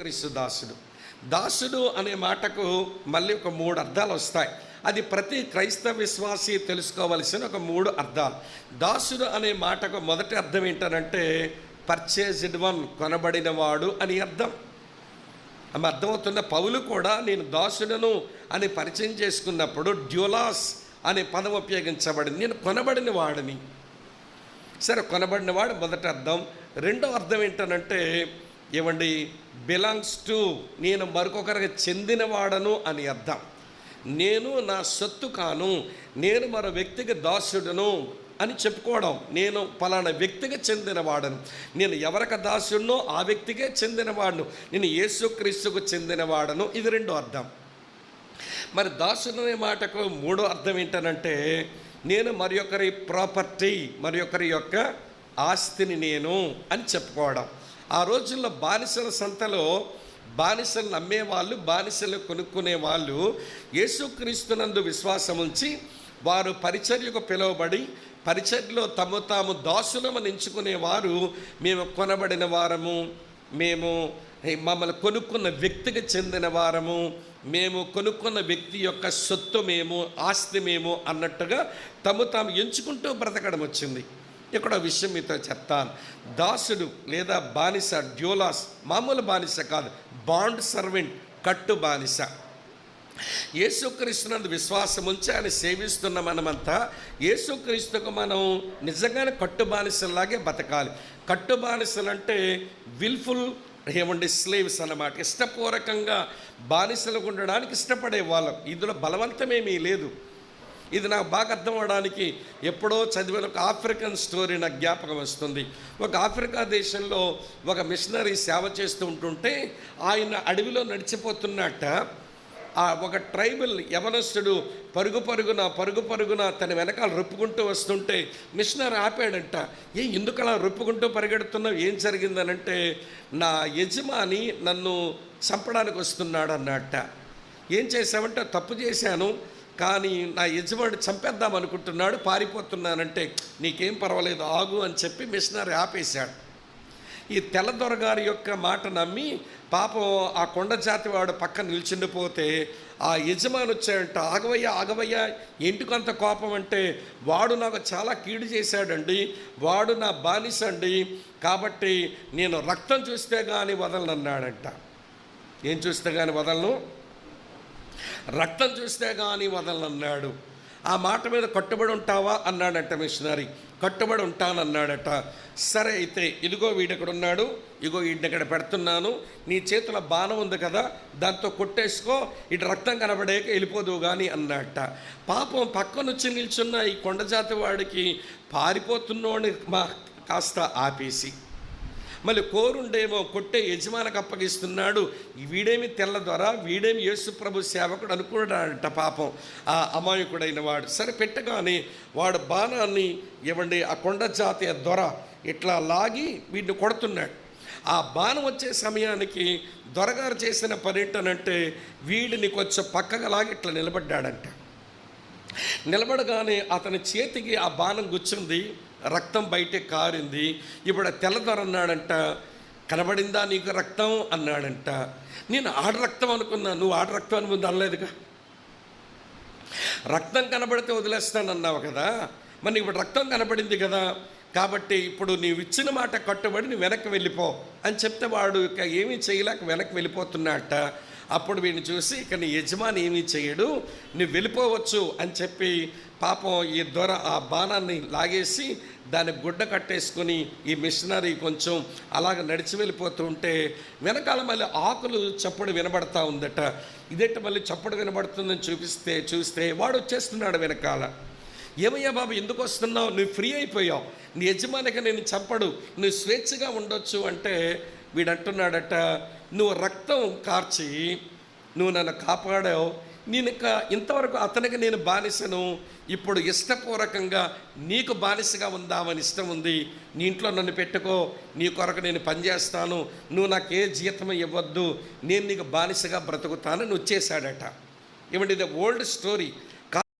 యేసుక్రీస్తు దాసుడు. దాసుడు అనే మాటకు మళ్ళీ ఒక మూడు అర్థాలు వస్తాయి. అది ప్రతి క్రైస్తవ విశ్వాసి తెలుసుకోవలసిన ఒక మూడు అర్థాలు. దాసుడు అనే మాటకు మొదటి అర్థం ఏంటనంటే పర్చేజ్డ్ వన్ కొనబడినవాడు అని అర్థం. ఆమె అర్థమవుతున్న పౌలు కూడా నేను దాసుడను అని పరిచయం చేసుకున్నప్పుడు డ్యూలాస్ అనే పదం ఉపయోగించబడింది. నేను కొనబడిన వాడిని. సరే కొనబడినవాడు మొదటి అర్థం. రెండో అర్థం ఏంటనంటే ఏమండి? బిలాంగ్స్ టు నేను మరొకరికి చెందినవాడను అని అర్థం. నేను నా సొత్తు కాను నేను మరో వ్యక్తికి దాసుడును అని చెప్పుకోవడం. నేను పలానా వ్యక్తికి చెందినవాడను. నేను ఎవరికి దాసుడినో ఆ వ్యక్తికే చెందినవాడను. నేను యేసుక్రీస్తుకు చెందినవాడను. ఇది రెండో అర్థం. మరి దాసుడు అనే మాటకు మూడో అర్థం ఏంటనంటే నేను మరి ఒకరి ప్రాపర్టీ మరి ఒకరి యొక్క ఆస్తిని నేను అని చెప్పుకోవడం. ఆ రోజుల్లో బానిసల సంతలో బానిసలు అమ్మేవాళ్ళు బానిసలు కొనుక్కునే వాళ్ళు యేసుక్రీస్తునందు విశ్వాసం ఉంచి వారు పరిచర్యకు పిలువబడి పరిచర్యలో తమ తాము దాసులమని ఎంచుకునేవారు. మేము కొనబడిన వారము మేము మమ్మల్ని కొనుక్కున్న వ్యక్తికి చెందిన వారము మేము కొనుక్కున్న వ్యక్తి యొక్క సొత్తు మేము ఆస్తి మేము అన్నట్టుగా తమ తాము ఎంచుకుంటూ బ్రతకడం వచ్చింది. ఇక్కడ విషయం మీతో చెప్తాను. దాసుడు లేదా బానిస డ్యూలాస్ మామూలు బానిస కాదు బాండ్ సర్వెంట్ కట్టు బానిస. యేసుక్రీస్తునందు విశ్వాసం ఉంచి ఆయన సేవిస్తున్న మనమంతా యేసుక్రీస్తుకు మనం నిజంగానే కట్టు బానిసలాగే బతకాలి. కట్టు బానిసలంటే విల్ఫుల్ ఏమండి స్లేవ్స్ అన్నమాట. ఇష్టపూర్వకంగా బానిసలకు ఉండడానికి ఇష్టపడే వాళ్ళం. ఇందులో బలవంతమేమీ లేదు. ఇది నాకు బాగా అర్థం అవడానికి ఎప్పుడో చదివిన ఒక ఆఫ్రికన్ స్టోరీ నాకు జ్ఞాపకం వస్తుంది. ఒక ఆఫ్రికా దేశంలో ఒక మిషనరీ సేవ చేస్తూ ఉంటుంటే ఆయన అడవిలో నడిచిపోతున్నట్ట ఆ ఒక ట్రైబల్ యవనస్తుడు పరుగు పరుగున పరుగు పరుగున తన వెనకాల రొప్పుకుంటూ వస్తుంటే మిషనరీ ఆపాడంట ఏ ఎందుకు అలా రొప్పుకుంటూ పరిగెడుతున్నావు? ఏం జరిగిందనంటే నా యజమాని నన్ను చంపడానికి వస్తున్నాడు అన్నట్ట ఏం చేశామంటే తప్పు చేశాను. కానీ నా యజమాని చంపేద్దాం అనుకుంటున్నాడు పారిపోతున్నానంటే నీకేం పర్వాలేదు ఆగు అని చెప్పి మిషనరీ ఆపేశాడు. ఈ తెల్లదొర గారి యొక్క మాట నమ్మి పాపం ఆ కొండ జాతి వాడు పక్కన నిల్చుండిపోతే ఆ యజమాని వచ్చాడంట ఆగవయ్య ఆగవయ్య ఎందుకు అంత కోపం అంటే వాడు నాకు చాలా కీడు చేశాడండి వాడు నా బానిస అండి కాబట్టి నేను రక్తం చూస్తే కానీ వదలనన్నాడంట. ఏం చూస్తే కానీ వదలను? రక్తం చూస్తే కానీ వదలనన్నాడు. ఆ మాట మీద కట్టుబడి ఉంటావా? అన్నాడట మిషనరీ. కట్టుబడి ఉంటానన్నాడట. సరే అయితే ఇదిగో వీడక్కడ ఉన్నాడు ఇగో వీడిని ఇక్కడ పెడుతున్నాను? నీ చేతుల బాణం ఉంది కదా దాంతో కొట్టేసుకో. ఇటు రక్తం కనబడేక వెళ్ళిపోదు కానీ అన్నట్ట పాపం పక్కనొచ్చి నిల్చున్న ఈ కొండజాతి వాడికి పారిపోతున్నోడిని మా కాస్త ఆపేసి మళ్ళీ కోరుండేమో కొట్టే యజమానికి అప్పగిస్తున్నాడు. వీడేమి తెల్ల ద్వారా వీడేమి యేసు ప్రభు సేవకుడు అనుకున్నాడంట పాపం. ఆ అమాయకుడైన వాడు. సరే పెట్టగానే వాడు బాణాన్ని ఇవ్వండి ఆ కొండ జాతీయ దొర ఇట్లా లాగి వీడిని కొడుతున్నాడు. ఆ బాణం వచ్చే సమయానికి దొరగారు చేసిన పని ఏంటనంటే వీడిని కొంచెం పక్కగా లాగి ఇట్లా నిలబడ్డాడంట. నిలబడగానే అతని చేతికి ఆ బాణం గుచ్చింది రక్తం బయటే కారింది. ఇప్పుడు తెల్లదొరన్నాడంట తెల్లదొర అన్నాడంట కనబడిందా నీకు రక్తం? అన్నాడంట. నేను ఆడ రక్తం అనుకున్నా నువ్వు ఆడ రక్తం అని ముందు అనలేదుగా. రక్తం కనబడితే వదిలేస్తానన్నావు కదా మరి ఇప్పుడు రక్తం కనబడింది కదా కాబట్టి ఇప్పుడు నీవు ఇచ్చిన మాట కట్టుబడి నువ్వు వెనక్కి వెళ్ళిపో. అని చెప్తే వాడు ఇక ఏమీ చేయలేక వెనక్కి వెళ్ళిపోతున్నట్ట అప్పుడు వీడిని చూసి ఇక నీ యజమాని ఏమీ చేయడు నువ్వు వెళ్ళిపోవచ్చు అని చెప్పి పాపం ఈ దొర ఆ బాణాన్ని లాగేసి దాన్ని గుడ్డ కట్టేసుకుని ఈ మిషనరీ కొంచెం అలాగ నడిచి వెళ్ళిపోతూ ఉంటే వెనకాల మళ్ళీ ఆకులు చప్పుడు వినబడతా ఉందట. ఇదేట మళ్ళీ చప్పుడు వినబడుతుందని చూపిస్తే చూస్తే వాడు వచ్చేస్తున్నాడు వెనకాల. ఏమయ్యా బాబు ఎందుకు వస్తున్నావు? నువ్వు ఫ్రీ అయిపోయావు. నీ యజమానికి నేను చంపడు. నువ్వు స్వేచ్ఛగా ఉండొచ్చు అంటే వీడు అంటున్నాడట నువ్వు రక్తం కార్చి నువ్వు నన్ను కాపాడావు. నేను ఇంకా ఇంతవరకు అతనికి నేను బానిసను. ఇప్పుడు ఇష్టపూర్వకంగా నీకు బానిసగా ఉందామని ఇష్టం ఉంది. నీ ఇంట్లో నన్ను పెట్టుకో. నీ కొరకు నేను పనిచేస్తాను నువ్వు నాకు ఏ జీతం ఇవ్వద్దు. నేను నీకు బానిసగా బ్రతుకుతానని వచ్చేసాడట ఇవండి ఇది ఓల్డ్ స్టోరీ